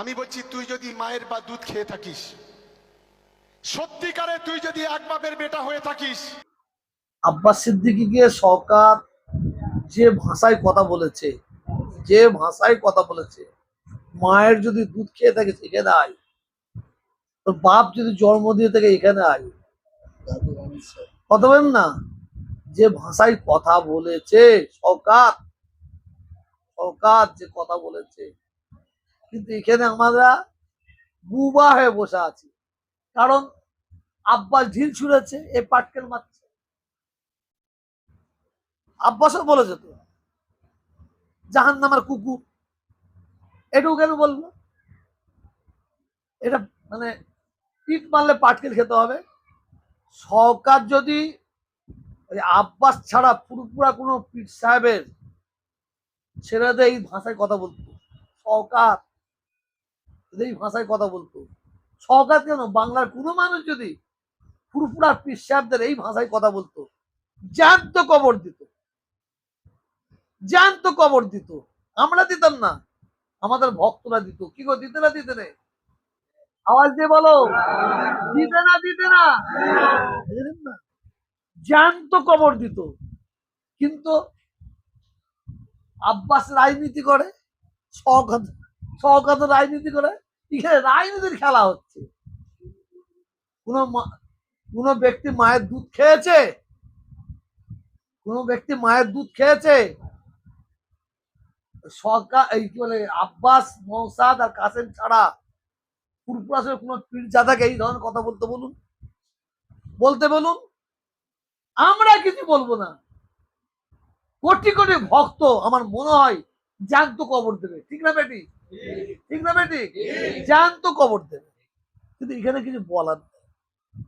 আমি বলছি, তুই যদি মায়ের বা দুধ খেয়ে থাকিস, সত্যিকারে তুই যদি এক বাপের বেটা হয়ে থাকিস। আব্বাস সিদ্দিকিকে সরকার যে ভাষায় কথা বলেছে, যে ভাষায় কথা বলেছে, মায়ের যদি দুধ খেয়ে থাকে এখানে আয়। তোর বাপ যদি জন্ম দিয়ে থাকে, এখানে আয়। কথা বলেন না? যে ভাষায় কথা বলেছে, সরকার সরকার যে কথা বলেছে কিন্তু এখানে আমরা বুবা হয়ে বসে আছি। কারণ আব্বাস ঢিল ছুঁড়েছে, এ পাটকেল মারছে। আব্বাসও বলেছে তো জাহান নামার কুকুর। এটুকু কেন বলব? এটা মানে পিট মারলে পাটকেল খেতে হবে। সরকার যদি আব্বাস ছাড়া পুরোপুরা কোনো পীর সাহেবের ছেলেদের এই ভাষায় কথা বলতো, সরকার এই ভাষায় কথা বলতো। সরকার কেন? বাংলার কোনো মানুষ যদি পুরোপুরা পীর সাহেবদের এই ভাষায় কথা বলতো, জ্যান্ত কবর দিত। জ্যান্ত কবর দিত। আমরা দিতাম না। আমাদের ভক্তরা দিত। কি গো, দিতে না দিতে নেই? আওয়াজ দিয়ে বলো। দিতে না দিতে না? জ্যান্ত কবর দিত। কিন্তু আব্বাস রাজনীতি করে শওকত শওকত রাজনীতি করে। এখানে রাজনীতির খেলা হচ্ছে। কোন কোন ব্যক্তি মায়ের দুধ খেয়েছে? কোন ব্যক্তি মায়ের দুধ খেয়েছে? সরকার, এই কি বলে, আব্বাস মৌসাদ আর কাসেম ছাড়া পুরপুরাসের কোন পীর জাদাকে এই ধরনের কথা বলতে বলুন। বলতে বলুন। আমরা কিছু বলব না। কোটি কোটি ভক্ত, আমার মনে হয় জ্যান্ত কবর দেবে। ঠিক না, বেটি? ঠিক না বেটি? জান তো কবর দেবে। কিন্তু এখানে কিছু বলার নেই।